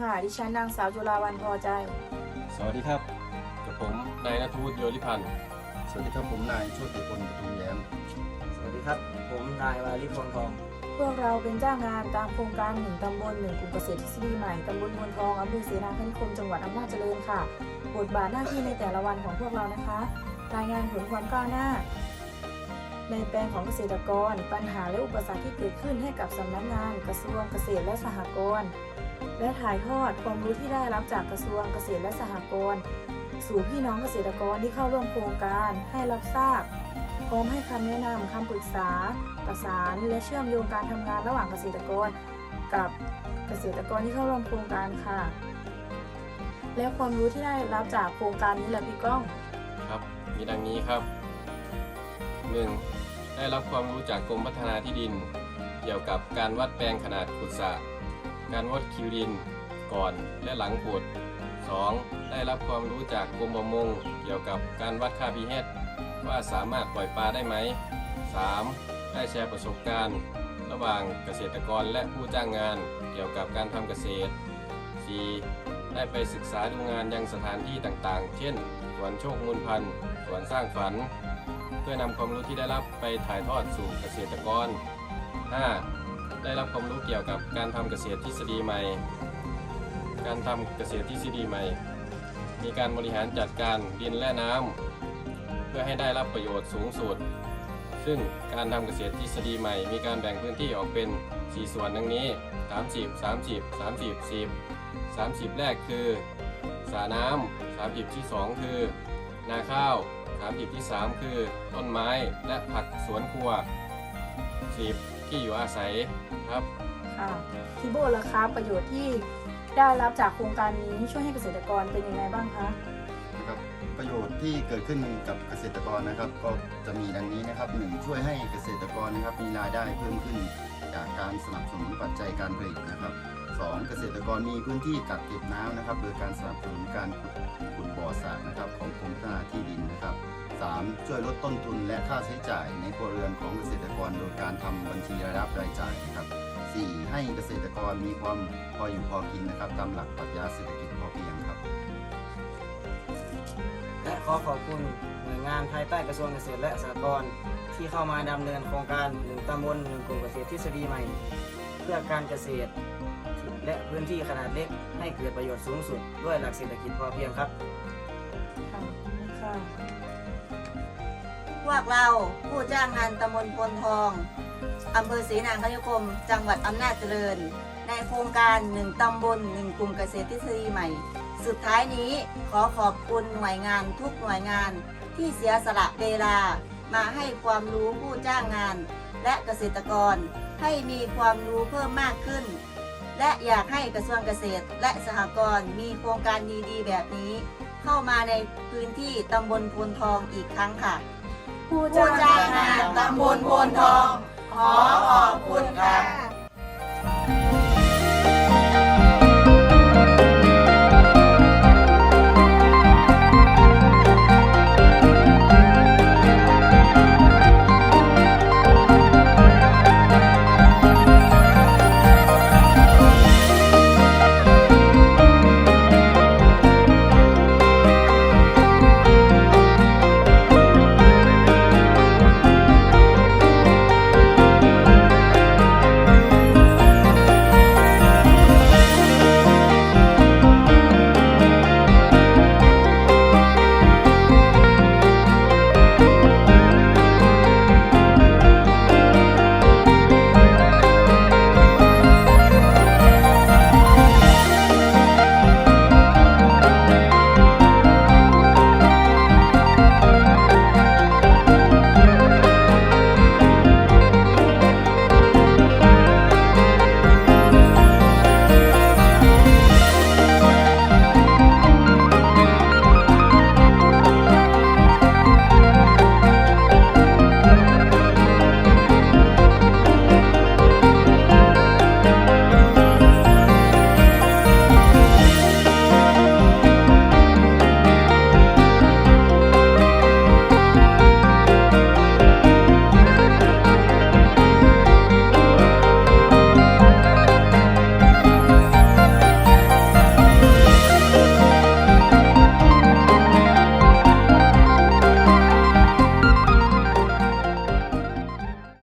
ค่ะ ดิฉันนางสาวจุฬาวันพอใจ สวัสดีครับกับผมนายนัทวุฒิโยธิพันธ์สวัสดีครับผมนายโชติพลปทุมแย้มสวัสดีครับ ผมนายวาริพงษ์ทอง พวกเราเป็นจ้างงานตามโครงการหนึ่งตำบลหนึ่งกลุ่มเกษตรทฤษฎีใหม่ตำบลพวนทองอำเภอเสนาคณิคมจังหวัดอำนาจเจริญค่ะ บทบาทหน้าที่ในแต่ละวันของพวกเรานะคะ รายงานผลความก้าวหน้า ในแปลงของเกษตรกร ปัญหาและอุปสรรคที่เกิดขึ้นให้กับสำนักงาน กระทรวงเกษตรและสหกรณ์ และถ่ายทอดความรู้ที่ได้รับจากกระทรวงเกษตรและสหกรณ์สู่พี่น้องเกษตรกรที่เข้าร่วมโครงการให้รับทราบ พร้อมให้คำแนะนำคำปรึกษา ประสาน และเชื่อมโยงการทำงานระหว่างเกษตรกร กับเกษตรกรที่เข้าร่วมโครงการค่ะ และความรู้ที่ได้รับจากโครงการนี้แหละพี่ก้อง ครับมีดังนี้ครับ 1. ได้รับความรู้จากกรมพัฒนาที่ดิน เกี่ยวกับการวัดแปลงขนาดขุดสระ การวัดคิวดินก่อนและหลังขุด 2. ได้รับความรู้จากกรมประมงเกี่ยวกับการวัดค่า pH ว่าสามารถปล่อยปลาได้ไหม 3. ได้แชร์ประสบการณ์ ระหว่างเกษตรกรและผู้จ้างงานเกี่ยวกับการทำเกษตร 4. ได้ไปศึกษาดูงานยังสถานที่ต่างๆ เช่น สวนโชคมูลพันธุ์ สวนสร้างฝัน เพื่อนำความรู้ที่ได้รับไปถ่ายทอดสู่เกษตรกร 5. ได้รับความรู้เกี่ยวกับการทำเกษตรทฤษฎีใหม่ การทำเกษตรทฤษฎีใหม่ มีการบริหารจัดการดินและน้ำเพื่อให้ได้รับประโยชน์สูงสุด ซึ่งการทำเกษตรทฤษฎีใหม่ มีการแบ่งพื้นที่ออกเป็น 4 ส่วนดังนี้ 30 30 30 10 30 แรกคือสระน้ำ30 ที่ 2 คือ นาข้าว30ที่ 3 คือ ต้นไม้และผักสวนครัว10 ที่อยู่อาศัยครับค่ะพี่โบล่ะคะประโยชน์ที่ได้รับจากโครงการนี้ช่วยให้เกษตรกรเป็นยังไงบ้างคะนะครับประโยชน์ที่เกิดขึ้นกับเกษตรกรนะครับ ก็จะมีดังนี้นะครับหนึ่งช่วยให้เกษตรกรนะครับมีรายได้เพิ่มขึ้น จากการสนับสนุนปัจจัยการผลิตนะครับสองเกษตรกรมีพื้นที่กักเก็บน้ำนะครับ โดยการสนับสนุนการขุดขุดบ่อสระนะครับ ของกรมพัฒนาที่ดินนะครับ สามช่วยลดต้นทุนและค่าใช้จ่ายในครัวเรือนของเกษตรกรโดยการทำบัญชีรายรับรายจ่ายนะครับ 4. ให้เกษตรกรมีความพออยู่พอกินนะครับ ตามหลักปรัชญาเศรษฐกิจพอเพียงครับ และขอขอบคุณหน่วยงานภายใต้กระทรวงเกษตรและสหกรณ์ที่เข้ามาดำเนินโครงการหนึ่งตำบลหนึ่งกลุ่มเกษตรทฤษฎีใหม่ เพื่อการเกษตร และพื้นที่ขนาดเล็กให้เกิดประโยชน์สูงสุด ด้วยหลักเศรษฐกิจพอเพียงครับ ค่ะค่ะพ วกเราผู้จ้างงานตำบลพลทองอำเภอศรีนางคณิคม จังหวัดอำนาจเจริญ ในโครงการหนึ่งตำบลหนึ่งกลุ่มเกษตรทฤษฎีใหม่ สุดท้ายนี้ขอขอบคุณหน่วยงานทุกหน่วยงานที่เสียสละเวลา มาให้ความรู้ผู้จ้างงาน และเกษตรกรให้มีความรู้เพิ่มมากขึ้น และอยากให้กระทรวงเกษตรและสหกรณ์มีโครงการดีๆ แบบนี้ เข้ามาในพื้นที่ตำบลพลทองอีกครั้งค่ะ ผู้จ้างงานตำบลโพนทอง ขอขอบคุณค่ะ